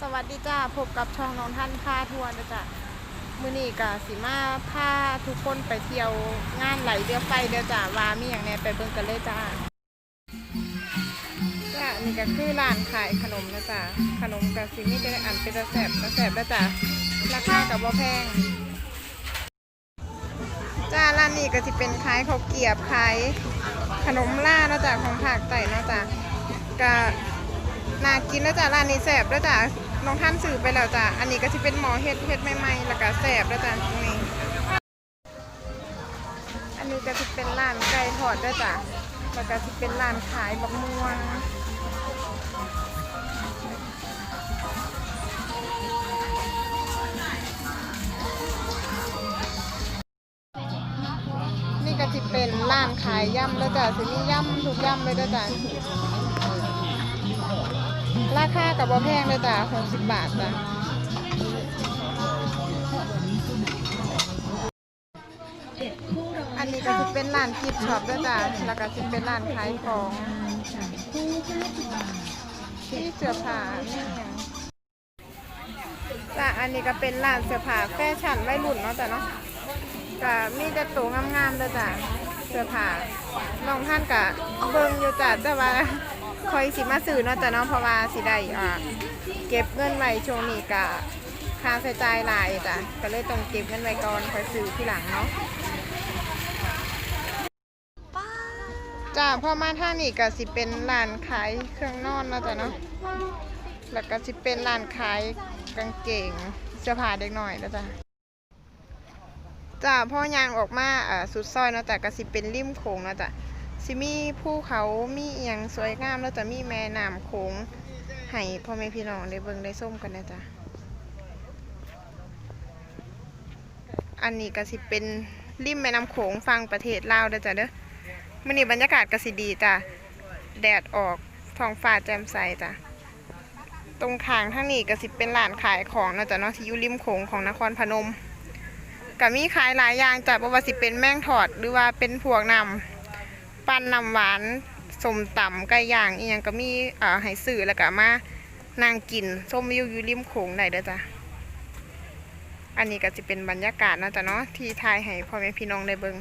สวัสดีจ้าพบกับช่องน้องท่านพาทัวร์นะจ้ะมือนี้กะสิมาพาทุกคนไปเที่ยวงานไหลเรือไฟเด้อจ้าว่ามีอย่างแหน่ไปเบิ่งกันเลยจ้าจ้านี่ก็คือร้านขายขนมนะจ้าขนมกะสิมีแต่อันเป็นตะแสบตะแสบแล้วจ้าราคากับบ่แพงจ้าร้านนี้ก็สิเป็นขายข้าวเกียบขายขนมล่านะจ้าของภาคใต้นะจ้ากะ น่ากินแล้วจ้ะร้านนี้แสบแล้วจ้ะน้องท่านสื่อไปแล้วจ้ะอันนี้ก็จะเป็นหมอเฮ็ดเฮ็ดใหม่ๆแล้วก็แสบแล้วจ้ะตรงนี้อันนี้ก็จะเป็นร้านไก่ทอดด้วยจ้ะแล้วก็จะเป็นร้านขายบักม่วงนี่ก็จะเป็นร้านขายยำแล้วจ้ะสิมียำทุกยำเลยด้วยจ้ะ ราคากับบ่แพงเลยจ้ะ60บบาทจ้ะอันนี้ก็จะเป็นร้านกิฟช็อปด้วยจ้ะแล้วก็จะเป็นร้านขายของที่เสื้อผ้านี่หยังจ้ะอันนี้ก็เป็นร้านเสื้อผ้าแฟชั่นวัยรุ่นเนาะจ้ะเนาะก็มีแต่ตัวงามๆเลยจ้ะเสื้อผ้าน้องท่านก็เบิ่งอยู่จ้ะแต่ว่า คอยสิมาซื้อเนาะจ้ะเนาะเพราะว่าสิได้อ่าเก็บเงินไว้ช่วงนี้ก็ค่าใช้จ่ายหลายจ้ะก็เลยต้องเก็บเงินไว้ก่อนคอยซื้อทีหลังเนาะจ้าพอมาท่านี่ก็สิเป็นร้านขายเครื่องนอนเนาะจ้ะเนาะแล้วก็สิเป็นร้านขายกางเกงเสื้อผ้าเด็กหน่อยแล้วจ้ะจ้าพ่อยางออกมาอ่าสุดซอยเนาะจ้ะก็สิเป็นริมโขงเนาะจ้ะ สิมีภูเขามีเอียงสวยงามแล้วจะมีแม่น้ำโขงให้พ่อแม่พี่น้องได้เบิ่งได้ส้มกันนะจ๊ะอันนี้ก็สิเป็นริมแม่น้ำโขงฟังประเทศลาวเด้อจ้ะเด้อมื้อนี้บรรยากาศก็สิดีจ้ะแดดออกท้องฟ้าแจ่มใสจ้ะตรงข้างทางนี้ก็สิเป็นร้านขายของนะจ้ะเนาะที่อยู่ริมโขงของนครพนมก็มีขายหลายอย่างจ้ะบ่ว่าสิเป็นแมงทอดหรือว่าเป็นพวกน้ำ ปั้นน้ำหวานสมตำไก่ย่างอีกอย่างก็มีเอ่อให้ซื้อแล้วก็มานั่งกินส้มวิวอยู่ริมโขงได้เด้อจ้ะอันนี้ก็จะเป็นบรรยากาศนะจ๊ะเนาะที่ทายให้พ่อแม่พี่น้องได้เบิ่ง